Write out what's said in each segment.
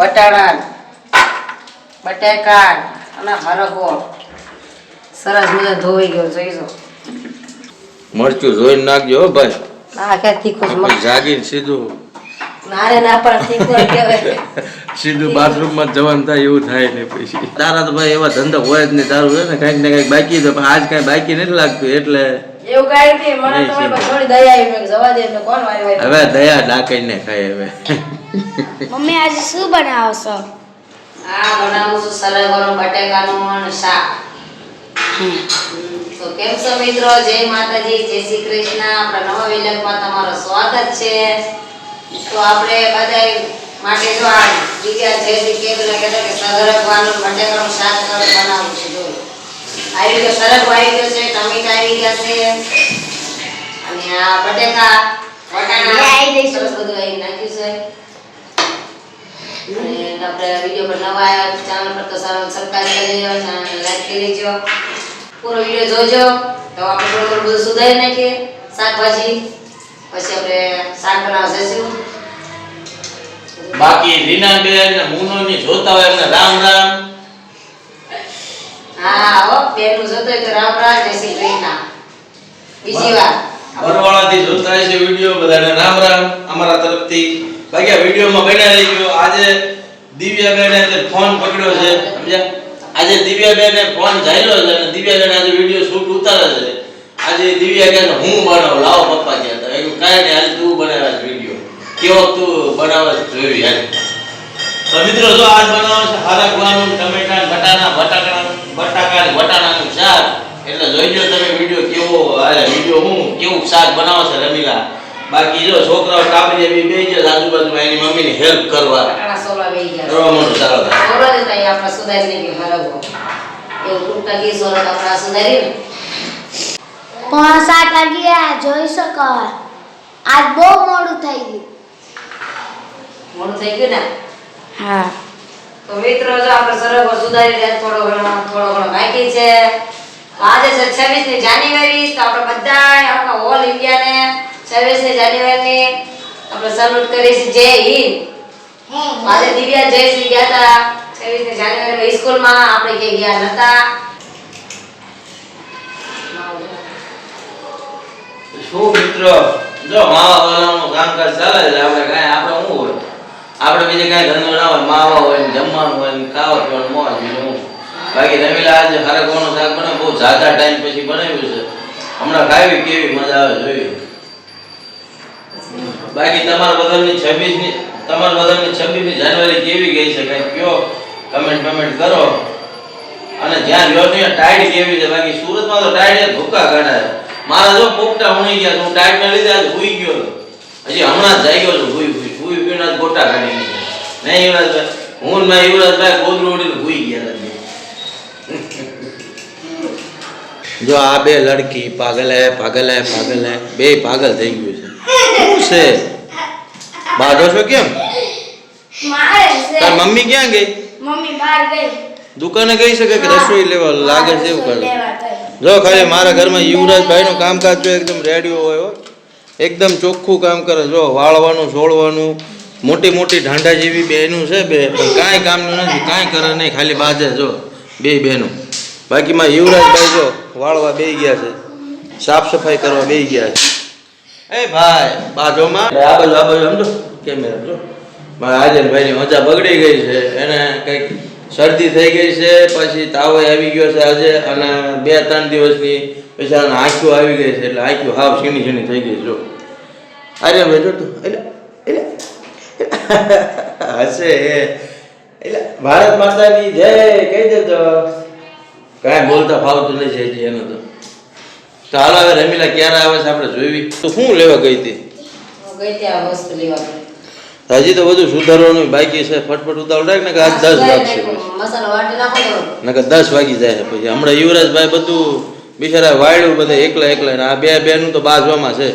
વટાણા બટેકા અને હરગો. સરસ મજા ધોઈ ગયો જોઈજો. મરચું જોઈને નાખજો હો ભાઈ. કે તીખું જાગીને સીધું. મારે ના પણ તીખું જ કહેવાય. સીધું બાથરૂમમાં જવાનું થાય એવું થાય ને પછી. તારા તો ભાઈ એવા ધંધા હોય જ નહીં. તારું છે ને કાંઈક ને કાંઈક બાકી તો આજ કાંઈ બાકી નથી લાગતું એટલે એવું કાંઈ નથી મને તો થોડી દયા આવી જવા દે એટલે કોણ વારી વારી હવે દયા ડાકાઈને ખાય હવે. મમ્મી આજે શું બનાવો છો આ બનાવું છું સરગવાનું બટેકાનું અને શાક. તો કેમ છો મિત્રો? જય માતાજી જય શ્રી કૃષ્ણ. આપણા નવા વિલેજમાં તમારું સ્વાગત છે. તો આપણે બધા માટે જો આ જગ્યા જે કેવું કહેતા કે સરગવાનું બટેકાનું શાક બનાવું છે જો. આવી રીતે સરગ આવી ગયો છે ટમેટા આવી ગયા છે. અને આ બટેકા વટાણા આવી ગઈ છે બધું આવી નાખ્યું છે. અને આપણે વીડિયો પર નવા આવ્યા ચેનલ પર તો સબસ્ક્રાઇબ કરી લેજો ચેનલ લાઈક કરી લેજો. પૂરો વીડિયો જોજો. તો આપણે થોડું થોડું બધું સુધારી નાખીએ. શાકભાજી. પછી આપણે શાક બનાવવા જઈશું. બાકી રીનાબેન ને મુનોની જોતા હોય એમને રામ રામ. હા હો બેનું જોતો હોય તો રામ રામ જય શ્રી રીના બીજી વાર. બરવાળાથી જોતા છે વીડિયો બધાને રામ રામ અમારા તરફથી. બાકી આ વિડીયોમાં બન્યા ગયો આજે દિવ્યાબેને તે ફોન પકડ્યો છે, સમજ્યા? આજે દિવ્યાબેને ફોન ઝાલ્યો છે અને દિવ્યાબેન આજે વીડિયો શૂટ ઉતારે છે. આજે દિવ્યા કહે હું બનાવ લાવો પપ્પા કહેતા મેં કીધું કાંઈ નહીં, આજે તું બનાવે છે વીડિયો. કેવો તું બનાવે છે જોયું યાર તો મિત્રો જો આજ બનાવવાનું છે હરગવાનું ટમેટા બટાણા બટાકા બટાકા વટાણાનું શાક. એટલે જોઈજો તમે વીડિયો કેવો અરે વીડિયો હું કેવું શાક બનાવો છે રમીલા. બાકી જો છોકરાઓ કાપડી બી બે જ આજુબાજુમાં એની મમ્મીની હેલ્પ કરવા. કરવા મોટું સારો થાય આપણે એવું ટૂંકા આપણે ને પોણા સાત વાગ્યા જોઈ શકો. આજ બહુ મોડું થઈ ગયું. મોડું થઈ ગયું ને? હા. તો મિત્રો જો આપણે સુધારી રહ્યા થોડો ઘણો થોડો ઘણો બાકી છે. આજે છે છવ્વીસમી જાન્યુઆરી તો આપણે બધા આખા ઓલ ઇન્ડિયાને છવ્વીસમી જાન્યુઆરીની આપણે સલ્યુટ કરીશું જય હિન્દ. આજે દિવ્યા જયશ્રી ગયા હતા. છવ્વીસમી જાન્યુઆરી સ્કૂલમાં આપણે ક્યાંય ગયા નતા. શું મિત્ર? જો માવા વાળાનું કામકાજ ચાલે છે આપણે કાંઈ આપણે શું હોય? આપણે બીજે કાંઈ ધંધો ના હોય માવા હોય ને જમવાનું હોય ને ખાવા પીવાનું મોજ બીજું બાકી રમીલા આજે હરગવાનું શાક બને? બહુ ઝાઝા ટાઈમ પછી બનાવ્યું છે. હમણાં ખાવી કેવી મજા આવે જોયું બાકી તમારા બધાની છવ્વીસની તમારા બધાની છવ્વીસમી જાન્યુઆરી કેવી ગઈ છે કંઈક કયો? કમેન્ટ કમેન્ટ કરો. અને જ્યાં રહ્યો ત્યાં ટાઈડ કેવી છે? બાકી સુરતમાં તો ટાઈડ ભૂકા કાઢાય. મારા જો પોપટા ઉણી ગયા હું ટાઈડ ના લીધે આજે હુઈ ગયો. હજી હમણાં જ જાગ્યો છું હુઈ હુઈ હુઈ આજ ગોટા કાઢી. નહીં યુવરાજભાઈ? હું મેં યુવરાજભાઈ ગોદરું ઉડીને હુઈ ગયા જો આ બે લડકી પાગલ હે પાગલ હે પાગલ હે. બે પાગલ થઈ ગયું છે. શું છે? બાધો છો કેમ? તાર મમ્મી ક્યાં ગઈ? મમ્મી બહાર ગઈ. દુકાને ગઈ છે કે રસોઈ લેવા? લાગે છે એવું કરે. જો ખાલી મારા ઘરમાં યુવરાજભાઈનું કામકાજ જો એકદમ રેડિયો હોય એકદમ ચોખ્ખું કામ કરે. જો વાળવાનું છોડવાનું મોટી મોટી ઢાંઢા જેવી બહેનું છે બે. પણ કાંઈ કામનું નથી કાંઈ કરે નહીં ખાલી બાજે જો બે બહેનું. બાકીમાં યુવરાજભાઈ જો વાળવા બે ગયા છે. સાફ સફાઈ કરવા બે ગયા છે. એ ભાઈ, બાજુમાં? આ બાજુ આ બાજુ સમજો કેમેરા જો મારા આજનભાઈની મજા બગડી ગઈ છે. એને કંઈક શરદી થઈ ગઈ છે, પછી તાવ આવી ગયો છે આજે અને બે, ત્રણ દિવસની પછી આંખ્યું આંખો આવી ગઈ છે. એટલે આંખ્યું હાવ સીણી સીણી થઈ ગઈ જો. અરે ભાઈ, જો એટલે એટલે હશે એટલે ભારત માતાની જય. કહી દેજો. કાંઈ બોલતા ફાવતું છે એનું તો. તો હાલો હવે રમીલા ક્યારે આવે છે આપણે જોઈવી? તો શું લેવા ગઈ હતી? હજી તો બધું સુધારવાનું બાકી છે. ફટફટ ઉતાવળ રાખ ને કે આજ દસ વાગશે. નકર દસ વાગી જાય પછી. હમણાં યુવરાજભાઈ બધું બિચારા વાયડું બધા એકલા એકલા ને આ બે બેનું તો બાજવામાં છે.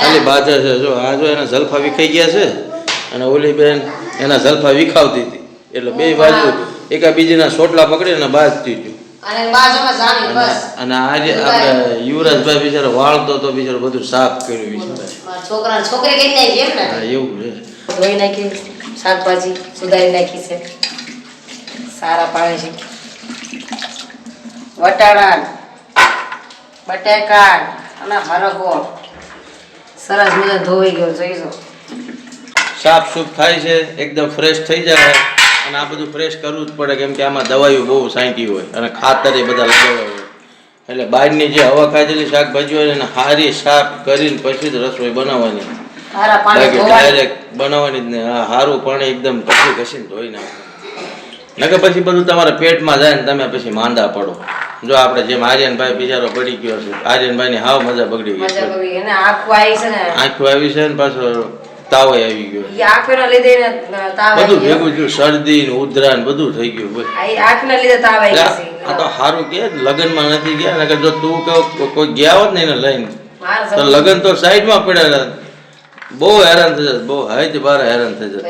ખાલી બાજર છે. જો આ જો એના જલફા વિખાઈ ગયા છે અને ઓલી બેન એના જલફા વિખાવતી હતી. એટલે બે બાજુ એકા બીજીના સોટલા પકડીને બાજતી હતી. અને બાજુમાં જામી બસ. અને આજે આપણે યુવરાજભાઈ બિચારો વાળતો તો બિચારો બધું સાફ કર્યું બિચારા છોકરા છોકરી કઈ નાખી એમ ને? હા એવું છે. ધોઈ નાખી શાકભાજી સુધારી નાખી છે. સારા પાડે છે. વટાણા બટેકા અને હરગવો સરસ મજા ધોઈ ગયો જોઈજો સાફ સૂફ થાય છે એકદમ ફ્રેશ થઈ જાય. અને આ બધું ફ્રેશ કરવું જ પડે કેમ કે આમાં દવાઈઓ બહુ સાંટી હોય અને ખાતર એ બધા લગાવ્યા હોય. એટલે બહારની જે હવા ખાધેલી શાકભાજી હોય ને એને હારી સાફ કરીને પછી જ રસોઈ બનાવવાની. ડાયરેક્ટ બનાવવાની જ નહીં હા હારું પાણી એકદમ કસી ઘસીને ધોઈ નાખવાનું. નકર પછી બધું તમારા પેટમાં જાય ને તમે પછી માંદા પડો. જો આપણે જેમ આર્યનભાઈ બિચારો પડી ગયો છે આર્યનભાઈની હાવ મજા બગડી ગઈ આંખું છે આખું આવી છે ને. આંખો આવી છે ને પાછો તાવો આવી ગયો. ઈ લીધે તાવ બધું ભેગું થયું શરદી ને ઉધરા ને બધું થઈ ગયું ભાઈ આ આંખના લીધે તાવ આવી આ તો સારું કે લગ્નમાં નથી ગયા નકર જો તું કહો કોઈ ગયા હોત ને એને લઈને તો લગ્ન તો સાઈડમાં પડ્યા. બહુ હેરાન થઈ જશે બહુ હાઈ બાર હેરાન થઈ જશે.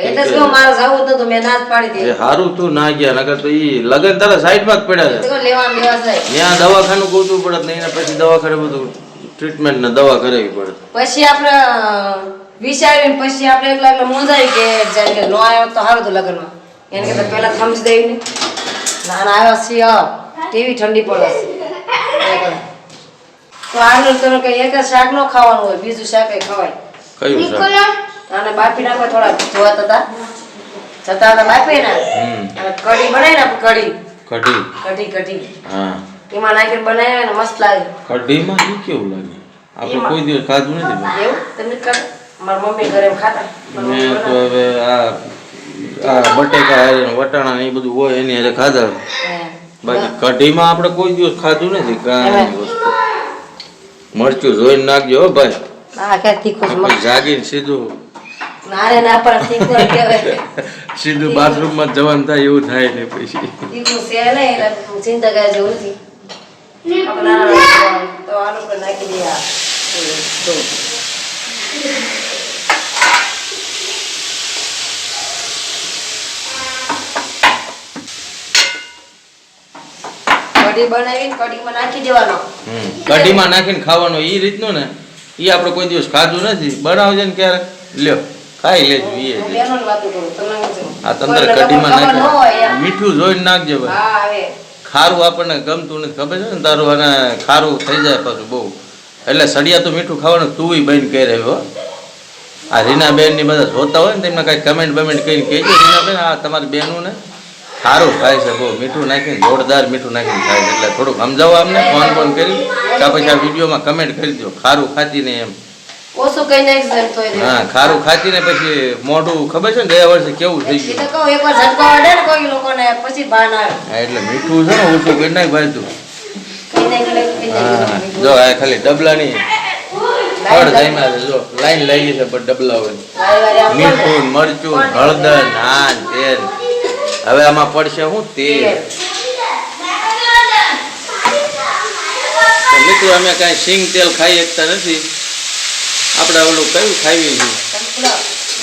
હારું તું ના ગયા નકર તો ઈ લગન તારા સાઈડમાં જ પડ્યા છે ત્યાં દવાખાનું ગોતવું પડે નહીં પછી દવાખાને બધું ટ્રીટમેન્ટ ને દવા કરાવી પડે પછી આપણે વિચાર્યું પછી આપણે એકલા એકલા મૂંઝાઈ કે જાય કે નો આવ્યો તો સારું હતું લગ્નમાં. એને કરતા પહેલા થમ્સ દઈ ને ના ના આવ્યો છે આવ ઠંડી પડે તો આગળ તમે કઈ એક જ શાક નો ખાવાનું હોય બીજું શાક ખવાય. કયું શાક? અને બાફી નાખો થોડા જોવા હતા જતા હતા બાફી ના. અને કઢી બનાવી ને કઢી. કઢી? કઢી કઢી. હા. એમાં નાખીને બનાવ્યા ને મસ્ત લાગે. કઢીમાં કેવું લાગે? આપણે કોઈ દિવસ ખાધું નથી એવું? તમને કરે મારા મમ્મી ઘરે ખાતા. મેં તો હવે આ આ બટેકા વટાણા એ બધું હોય એની હારે ખાધા બાકી કઢીમાં આપણે કોઈ દિવસ ખાધું નથી કાંઈ વસ્તુ. મરચું જોઈને નાખજો હો ભાઈ. હા જાગીને સીધું. ના ના પણ તીખું કહેવાય. સીધું બાથરૂમમાં જવાનું થાય એવું થાય ને પછી. તીખું છે નહીં એટલે ચિંતા કરે જવું નથી તો પર નાખી દે આ. કઢી બનાવીને કઢીમાં નાખી દેવાનો. કઢીમાં નાખીને ખાવાનું એ રીતનું ને. એ આપણે કોઈ દિવસ ખાધું નથી. બનાવજે ને ક્યારેક. લ્યો ખાઈ લેજો એ બેનોની વાતો કરું તમને આ તંત્ર કઢીમાં નાખી. મીઠું જોઈને નાખજે ભાઈ. ખારું આપણને ગમતું નથી. ખબર છે ને? તારું અને ખારું થઈ જાય પાછું બહુ. એટલે સળિયા તો મીઠું ખાવાનું તું બંધ કરી રહ્યો આ રીનાબેનની બધા જોતા હોય ને તેમને કાંઈ કમેન્ટ બમેન્ટ કરીને કહેજો. રીનાબેન આ તમારી બહેનું ને ખારું થાય છે બહુ મીઠું નાખીને જોરદાર મીઠું નાખીને થાય છે. એટલે થોડુંક સમજાવો અમને ફોન ફોન કરી કાં પછી આ વિડીયોમાં કમેન્ટ કરી દો ખારું ખાતી ને એમ. ઓછું કઈ. હા ખારું ખાતી ને પછી મોઢું ખબર છે ને ગયા વર્ષે કેવું થઈ ગયું? તો કહું એકવાર ઝટકો વાળે ને કોઈ લોકોને પછી ભાન આવે. હા એટલે મીઠું છે ને ઓછું નાખ ભાઈ તું. જો આ ખાલી ડબલાની ફળ જઈમાં છે, જો લાઈન લઈ ગઈ છે પણ ડબલા હોય. મીઠું મરચું હળદર નાન તેલ. હવે આમાં પડશે શું તેલ. મિત્રો અમે કાંઈ સિંગ તેલ ખાઈ શકતા નથી. આપણે ઓલું કયું ખાવી છે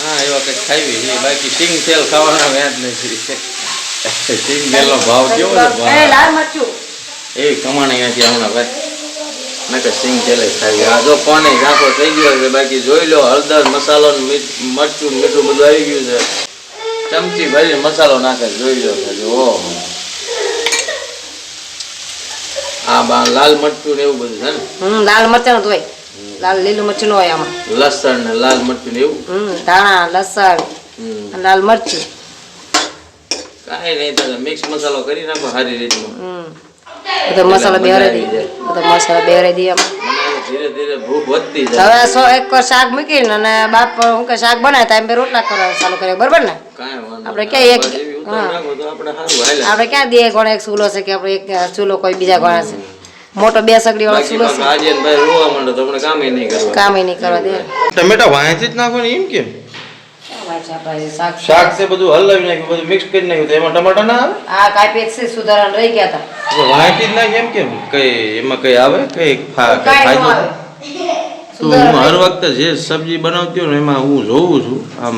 હા એવા કંઈક ખાવી છે બાકી સિંગ તેલ ખાવાના વ્યાજ નથી. સિંગ તેલનો ભાવ કેવો છે? એવી કમાણી નથી હમણાં ભાઈ. નકર સિંગ તેલ જ ખાવી આ જો પાણી ઝાંખો થઈ ગયો છે બાકી જોઈ લો હળદર મસાલો મરચું મીઠું બધું આવી ગયું છે. ચમચી ભરીને મસાલો નાખે જોઈ લો ઓહો આ બા લાલ મરચું ને એવું બધું છે ને? હમ લાલ મરચાં હોય. લાલ લીલું મરચું ન હોય આમાં. લસણ ને લાલ મરચું ને એવું? હમ ધાણા લસણ લાલ મરચું. કાંઈ નહીં તો મિક્સ મસાલો કરી નાખો સારી રીતનો. બધો મસાલો બેહરાઈ દઈએ બધો મસાલો બેહરાઈ દઈએ આમાં. ધીરે ધીરે ભૂખ વધતી જાય. હવે સો એક વાર શાક મૂકીને અને બાપ હું કે શાક બનાવે તો બે રોટલા કરવા ચાલુ કરે બરાબર ને? આપણે ક્યાં એક- આપણે ક્યાં એક ચૂલો છે કે આપણે એક ચૂલો કોઈ બીજા કોણે છે? મોટો બે સગડી વાળો ચૂલો છે. આર્યનભાઈ રોવા માંડે તો આપણે કામે નહીં કરવા. કામ નહીં કરવા દે. ટમેટા વાંચી જ નાખો ને એમ કેમ શાક શાક છે બધું હલાવી નાખ્યું બધું મિક્સ કરી નાખ્યું. તો એમાં ટમાટા ના આવે? આ કાપી છે સુધારણ રહી ગયા હતા તો વાંચી જ નાખી એમ કેમ કઈ એમાં કઈ આવે? કઈ ફાયદો? તો હું હર વખતે જે સબ્જી બનાવતી હોય ને એમાં હું જોઉં છું. આમ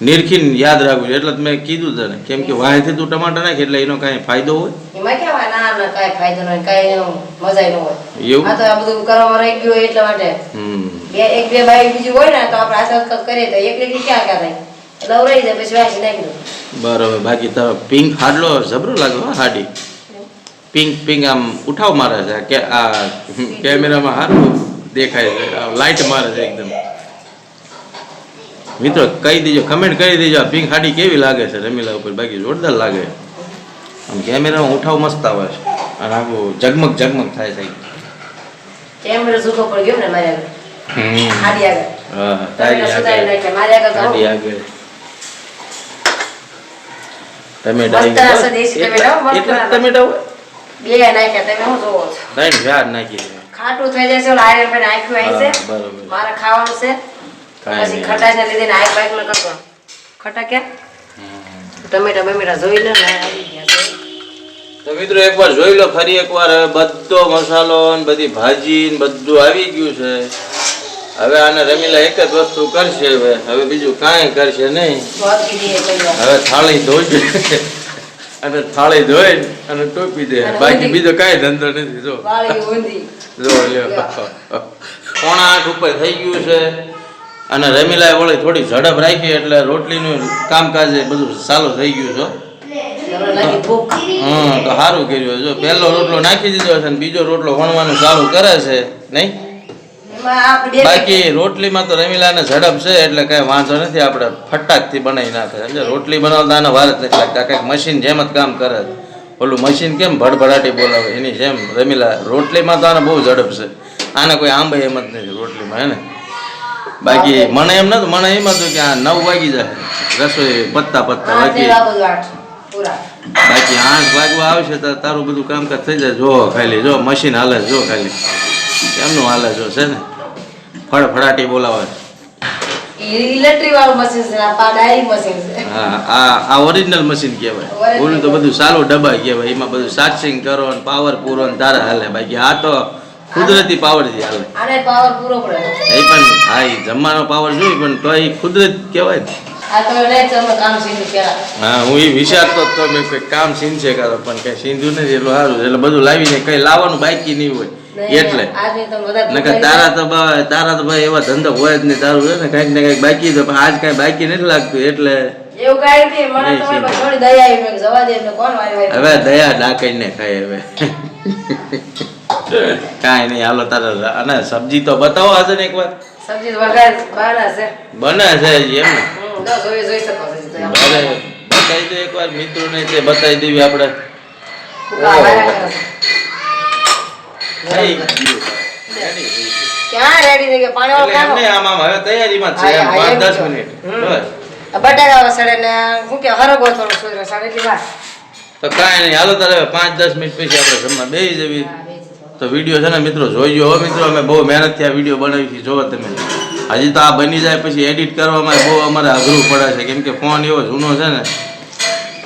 નિરખીને યાદ રાખવું એટલે મેં કીધું તને. કેમ કે વાંચી તું ટમાટર નાખે એટલે એનો કાંઈ ફાયદો હોય? એમાં હોય? ના ના કાંઈ ફાયદો નહીં કાંઈ મજા ન હોય. એવું? આ તો આ બધું કરવામાં રહી ગયું હોય એટલા માટે. હમ. બે એક બે ભાઈ બીજું હોય ને તો આપણે આ સખત કરીએ તો એક એકલી ક્યાં ક્યાં થાય લવરાઈ જાય પછી વાસી નાખી દઉં બરોબર. બાકી તો પિંક હાડલો જબરો લાગે હો હાડી. પિંક પિંક આમ ઉઠાવ મારે છે કે આ કેમેરામાં સારું દેખાય છે લાઇટ મારે છે એકદમ. મિત્રો કહી દેજો કમેન્ટ કરી દેજો આ પિંક હાડી કેવી લાગે છે? રમીલા ઉપર બાકી જોરદાર લાગે. આમ કેમેરામાં ઉઠાવ મસ્ત આવે છે. અને આખું ઝગમગ ઝગમગ થાય છે. કેમેરો સૂકો પડી ગયો ને મારે હાડી આગળ. હા તમે આગળ. નાખ્યા. મારી આગળ તો હાડી આગળ. ટમેટા મસ્ત આવી હશે દેશી ટમેટા, હો, મસ્ત એટલા ટમેટા બે નાખ્યા તમે શું જોવો છો. ત્રણ વ્યાજ નાખી ખાટું થઈ જશે આયરન ભાઈ નાખ્યું છે. બરોબર. મારે ખાવાનું છે. પછી ખટાશ ને લીધે આઈક બાઈકમાં કરતો ખટા ક્યાં? ટમેટા બમેટા જોઈ લે ને આવી ગયા તો મિત્રો એકવાર જોઈ લો ફરી એકવાર હવે બધો મસાલો ને બધી ભાજી ને બધું આવી ગયું છે. હવે આને રમીલા એક જ વસ્તુ કરશે હવે. હવે બીજું કાંઈ કરશે નહીં. હવે થાળી ધોઈ. અને થાળી ધોઈ અને ટોપી દે. બાકી બીજો કાંઈ ધંધો નથી જો. જો લ્યો. પોણા આઠ ઉપર થઈ ગયું છે. અને રમીલાએ વળી થોડી ઝડપ રાખી એટલે રોટલીનું કામકાજ બધું ચાલુ થઈ ગયું છે. મને લાગી ભૂખ હા તો સારું કર્યું. જો પહેલો રોટલો નાખી દીધો છે અને બીજો રોટલો વણવાનું ચાલુ કરે છે, નહીં? બાકી રોટલીમાં તો રમીલાને ઝડપ છે એટલે કઈ વાંધો નથી, આપણે ફટાકથી બનાવી નાખે. સમજે રોટલી બનાવતા આને વાર નથી લાગતા. કંઈક મશીન જેમ જ કામ કરે. ઓલું મશીન કેમ ભડભડાટી બોલાવે? એની જેમ રમીલા રોટલીમાં તો આને બહુ ઝડપ છે. આને કોઈ આંબે એમ જ નથી રોટલીમાં, હે ને? બાકી મને એમ નતું મને એમ હતું કે આ નવ વાગી જાય. રસોઈ પત્તા પત્તા બાકી. બાકી આઠ વાગવા આવશે તો તારું બધું કામકાજ થઈ જાય. જો ખાલી જો મશીન હાલે જો ખાલી. એમનું હાલે જો છે ને. બોલાવે. વાળું મશીન છે આ ઓરિજિનલ મશીન કહેવાય. ઓલું તો બધું સારું ડબ્બા કહેવાય. એમાં બધું સાચિંગ કરો ને પાવર પૂરો ને તારા હાલે. બાકી આ તો કુદરતી પાવરથી હાલે. આને પાવર પૂરો પડે. એ પણ હા એ જમવાનો પાવર જોઈ પણ તો એ કુદરત કહેવાય હા હું એ વિચારતો જ તો મેં કંઈક કામ છે કરો પણ કંઈ સીંધું નથી એટલું સારું એટલે બધું લાવીને કઈ લાવવાનું બાકી નહીં હોય એટલે. નકર તારા તો તારા તો ભાઈ એવા ધંધા હોય જ નહીં તારું છે ને કંઈક ને કંઈક બાકી તો પણ આજ કાંઈ બાકી નથી લાગતું એટલે એવું કાંઈ નથી મને તો થોડી દયા આવી જવા દે કોણ હવે દયા ડાકીને ખાય હવે. કાંઈ નહીં હાલો તારા અને સબ્જી તો બતાવો હશે ને એકવાર. સબ્જી વઘાર બાના છે. બને છે એમ ને. જોઈ જોઈ શકો છો. બતાવી દો એકવાર મિત્રોને તે બતાવી દેવી આપણે. વાર. તો કાંઈ નહીં હાલો તારે પાંચ દસ મિનિટ પછી આપણે જમવા બે જવી. તો વીડિયો છે ને મિત્રો જોઈજો હો મિત્રો. અમે બહુ મહેનતથી આ વીડિયો બનાવી છે. જોવો તમે. હજી તો આ બની જાય પછી એડિટ કરવામાં બહુ અમારે અઘરું પડે છે. કેમ કે ફોન એવો જૂનો છે ને.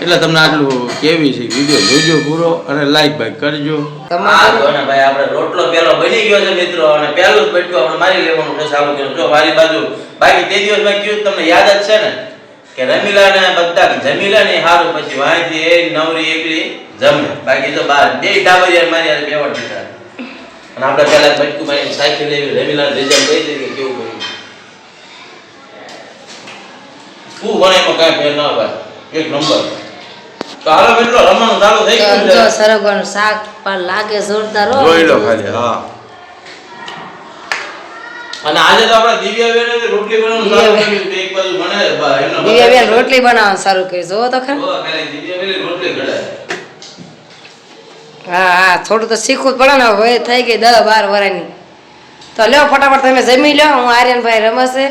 એટલે તમને આટલું કેવી છે વીડિયો જોજો પૂરો અને લાઈક ભાઈ કરજો. ભાઈ આપણે રોટલો પેલો બની ગયો છે મિત્રો. અને પહેલું જ બટકું આપણે મારી લેવાનું છે ચાલુ કર્યું. જો મારી બાજુ બાકી તે દિવસ મેં કીધું તમને યાદ જ છે ને કે રમીલા ને બધા જમીલા ને સારું પછી વાંચી એ નવરી એકલી જમે. બાકી તો બાર બે ડાબરિયા મારી યાર બેવડ દીધા. અને આપણે પહેલા બટકું માં સાયકલ લેવી રમીલા રિઝલ્ટ દઈ દઈએ કે કેવું કર્યું. શું ભણે એમાં કાંઈ ફેર ના ભાઈ એક નંબર. તો હાલો મિત્રો રમવાનું ચાલુ થઈ ગયું જો સરગવાનું શાક પણ લાગે જોરદાર જોઈ લો ખાલી હા. અને આજે તો આપણે દિવ્યાબેન રોટલી બનાવવાનું ચાલુ કર્યું એક બાજુ ભણે એમના દિવ્યાબેન રોટલી બનાવવાનું સારું કર્યું જોવો તો ખરા. દિવ્યાબેન રોટલી ઘડાય. હા હા થોડું તો શીખવું જ પડે ને. હવે થઈ ગઈ દસ બાર વર્ષની તો લ્યો ફટાફટ તમે જમી લ્યો હું આર્યનભાઈ રમશે.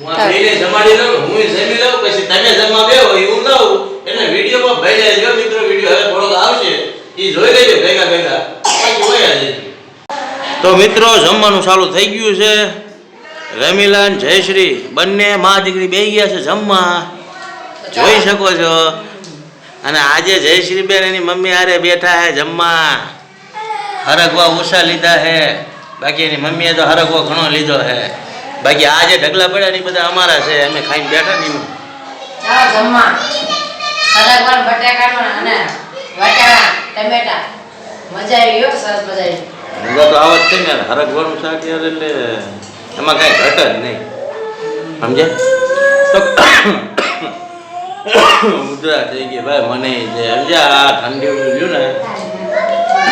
હું આ બેયને જમાડી લઉં, હુંય જમી લઉં, પછી તમે જમવા બેહો, ઈ હું લઉં. એટલે વિડીયોમાં ભેળાઈ જાય. મિત્રો વીડિયો હવે થોડોક આવશે. ઈ જોઈ લેજો ભેગા ભેગા. બાકી હોય જ. તો મિત્રો જમવાનું ચાલુ થઈ ગયું છે. રમીલાન જયશ્રી બંને મા દીકરી બે ગયા છે જમવા. જોઈ શકો છો. અને આજે જયશ્રી બેન એની મમ્મી હારે બેઠા હે જમવા. હરગવા ઓછા લીધા હે. બાકી એની મમ્મીએ તો હરગવો ઘણો લીધો હે. બાકી આ જે ઢગલા પડ્યા ને બધા અમારા છે અમે ખાઈને બેઠા ને. જમવા. સરગવાનું બટાકાનું અને વટાણા ટમેટા. મજા આવી હો સરસ મજા આવી. મજા તો આવત છે ને હરગવાનું શાક યાર એટલે એમાં કાંઈ ઘટ જ નહીં. સમજે તો ઉધરા થઈ ગઈ. ભાઈ મને જે સમજ્યા આ ઠંડી ઉડ્યું ને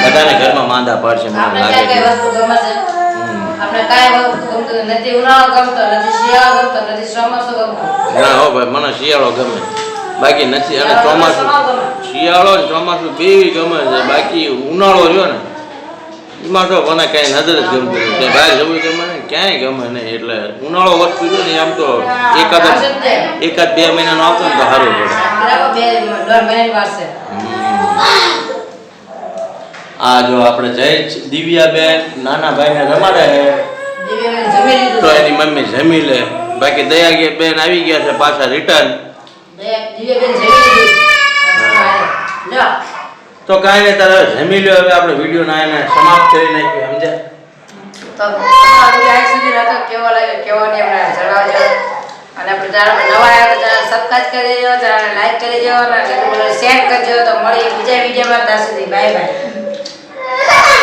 બધાને ઘરમાં માંદા પડશે મને લાગે છે. છે. આપણે કાંઈ વસ્તુ ગમતું નથી. નથી ઉનાળો ગમતો નથી શિયાળો ગમતો નથી ચોમાસું ગમતું. ના હો ભાઈ મને શિયાળો ગમે. બાકી નથી અને ચોમાસું. શિયાળો ને ચોમાસું બેય ગમે છે. બાકી ઉનાળો રહ્યો ને એમાં તો મને કાંઈ નજર જ ગમતું નથી. બહાર જવું ગમે ને ક્યાંય ગમે નહીં એટલે ઉનાળો વસ્તુ પીધો ને આમ તો એકાદ. એકાદ બે મહિનાનો આવતો ને તો સારું પડે. આ જો આપણે જય દિવ્યાબેન નાના ભાઈને રમાડે છે. તો એની મમ્મી જમી લે. બાકી દયા બેન આવી ગયા છે પાછા રિટર્ન. તો કાંઈ નહીં તારે જમી લ્યો હવે આપણે વીડિયો ના એને સમાપ્ત કરી નાખ્યો સમજ્યા? તો આવી સુધી નતો કેવો લાગ્યો કેવો નહીં અમને જણાવજો. અને આપણે જાણે નવા આવ્યા તો સબસ્ક્રાઈબ કરી દેજો જાણે લાઈક કરી દેજો, અને શેર કરજો. તો મળી બીજા વિડીયોમાં. ત્યાં સુધી બાય બાય